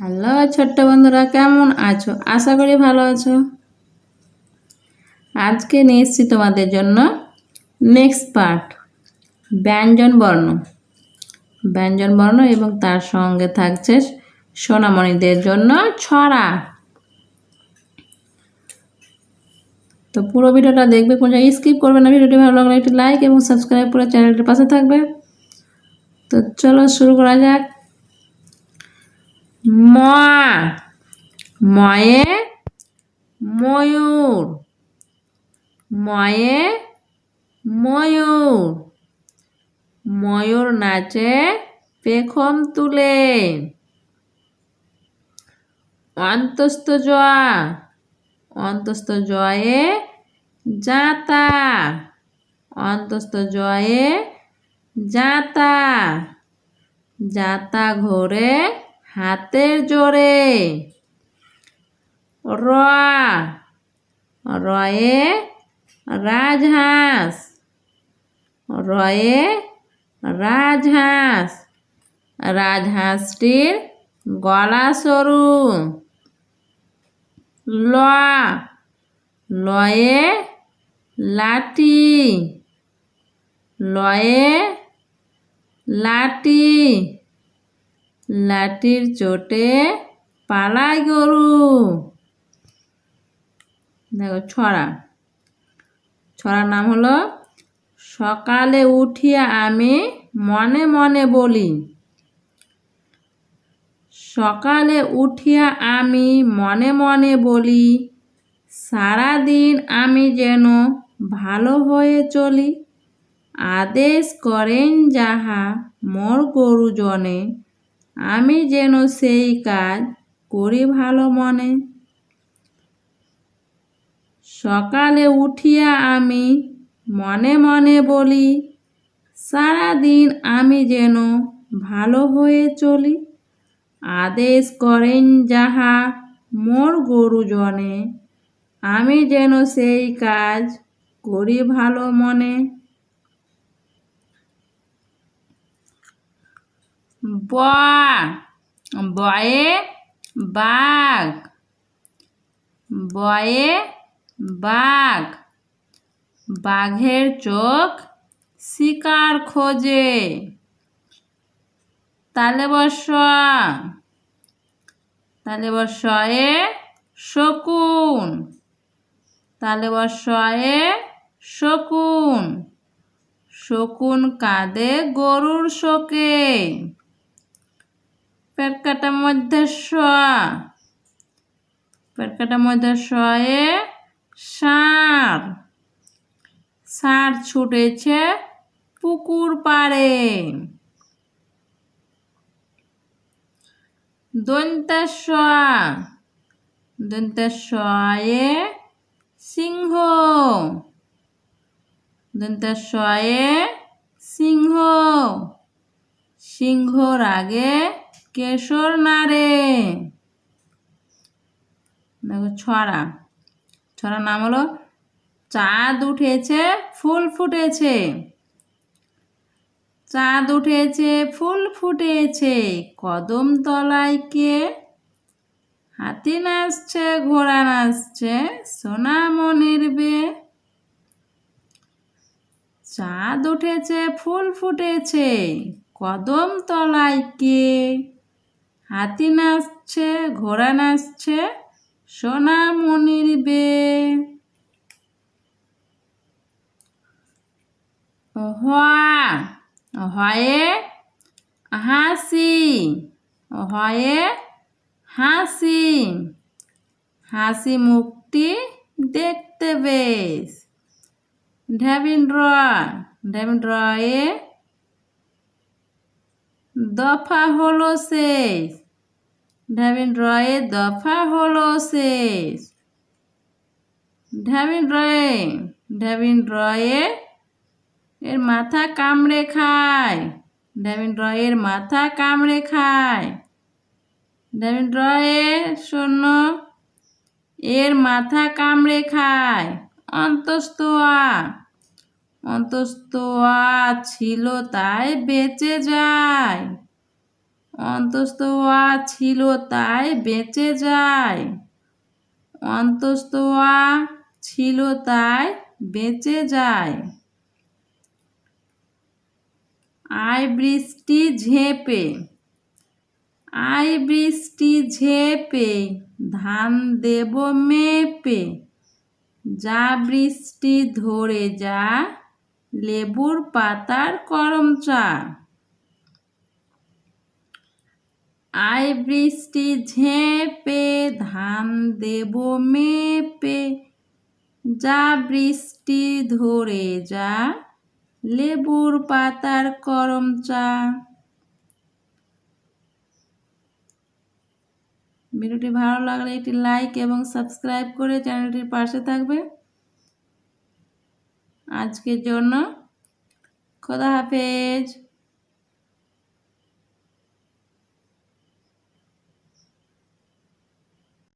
Hello ছোট্ট বন্ধুরা, কেমন আছো? আশা করি ভালো আছো। আজকে নিয়ে এসেছি তোমাদের জন্য নেক্সট পার্ট ব্যঞ্জন বর্ণ। ব্যঞ্জন বর্ণ এবং তার সঙ্গে থাকছে সোনামণিদের জন্য ছড়া। তো পুরো ভিডিওটা দেখবে, কোন জায়গায় স্কিপ করবে না। ভিডিওটি ভালো লাগলে একটি লাইক এবং সাবস্ক্রাইব করে চ্যানেলটির পাশে থাকবে। তো চলো শুরু করা যাক। ম। ময়ে ময়ূর। ময়ে ময়ূর। ময়ূর নাচে পেখম তুলে। অন্তস্থ জয়া। অন্তস্থ জয়ে যাতা। অন্তস্থ জয়ে যাতা। যাতা ঘোরে হাতের জোরে। রয়ে। রাজহাঁস। রয়ে রাজহাঁস। রাজহাঁসটির গলা সরু। ল। লয়ে লাঠি। লয়ে লাঠি। লাঠির চোটে পালায় গরু। দেখো, ছড়া। ছড়ার নাম হলো, সকালে উঠিয়া আমি মনে মনে বলি, সকালে উঠিয়া আমি মনে মনে বলি, সারাদিন আমি যেন ভালো হয়ে চলি। আদেশ করেন যাহা মোর গরুজনে আমি যেন সেই কাজ করি ভালো মনে। সকালে উঠিয়া আমি মনে মনে বলি, সারাদিন আমি যেন ভালো হয়ে চলি। আদেশ করেন যাহা মোর গরুজনে। আমি যেন সেই কাজ করি ভালো মনে। বয়ে বাঘ বয়ে বাঘ, বাঘের চোখ শিকার খোঁজে। তালে বস তালে বসয়ে শকুন তালে বসয়ে শকুন শকুন কাঁদে গরুর শোকে। পেট কাটার মধ্যে স পেট কাটার মধ্যে শয়ে ষাঁড় ষাঁড় ছুটেছে পুকুর পাড়ে। দন্তেশ্ব দন্তেশ্বয়ে সিংহ। দন্তেশ্বয়ে সিংহ। সিংহর আগে কেশর নারে দেখো ছড়া। ছড়ার নাম হলো, চাঁদ উঠেছে, ফুল ফুটেছে। চাঁদ উঠেছে, ফুল ফুটেছে, কদম তলায় কে? হাতি নাচছে, ঘোড়া নাচছে সোনামণির বে। চাঁদ উঠেছে, ফুল ফুটেছে, কদম তলায় কে? হাতি নাচছে, ঘোড়া নাচছে, সোনামণির বে হয়ে হাসি হয়ে হাসি হাসি মুক্তি দেখতে বেশ। ঢ্যাবিন্দ্র ঢ্যাবিন্দ্র এ দফা হলো শেষ। ঢ্যাবিন্দ্র এ দফা হলো শেষ। ঢ্যাবিন্দ্র এ ঢ্যাবিন্দ্র এ এর মাথা কামড়ে খায়। ড্যামিন রয়ের মাথা কামড়ে খায়। ড্যামিন রয়ে শূন্য এর মাথা কামড়ে খায়। অন্তস্তোয়া ছিল তাই বেঁচে যায়। অন্তস্থ আ ছিল তাই বেঁচে যায়। অন্তস্থ আ ছিল তাই বেঁচে যায়। আই বৃষ্টি ঝেপে আই বৃষ্টি ঝেপে, ধান দেব মেপে, যা বৃষ্টি ধরে যা লেবুর পাতার করম চা আই বৃষ্টি ঝেপে ধান দেব মেপে, যা বৃষ্টি ধরে যা লেবুর পাতার করম চা ভিডিওটি ভালো লাগলে একটি লাইক এবং সাবস্ক্রাইব করে চ্যানেলটির পাশে থাকবে। আজকের জন্য খোদা হাফেজ।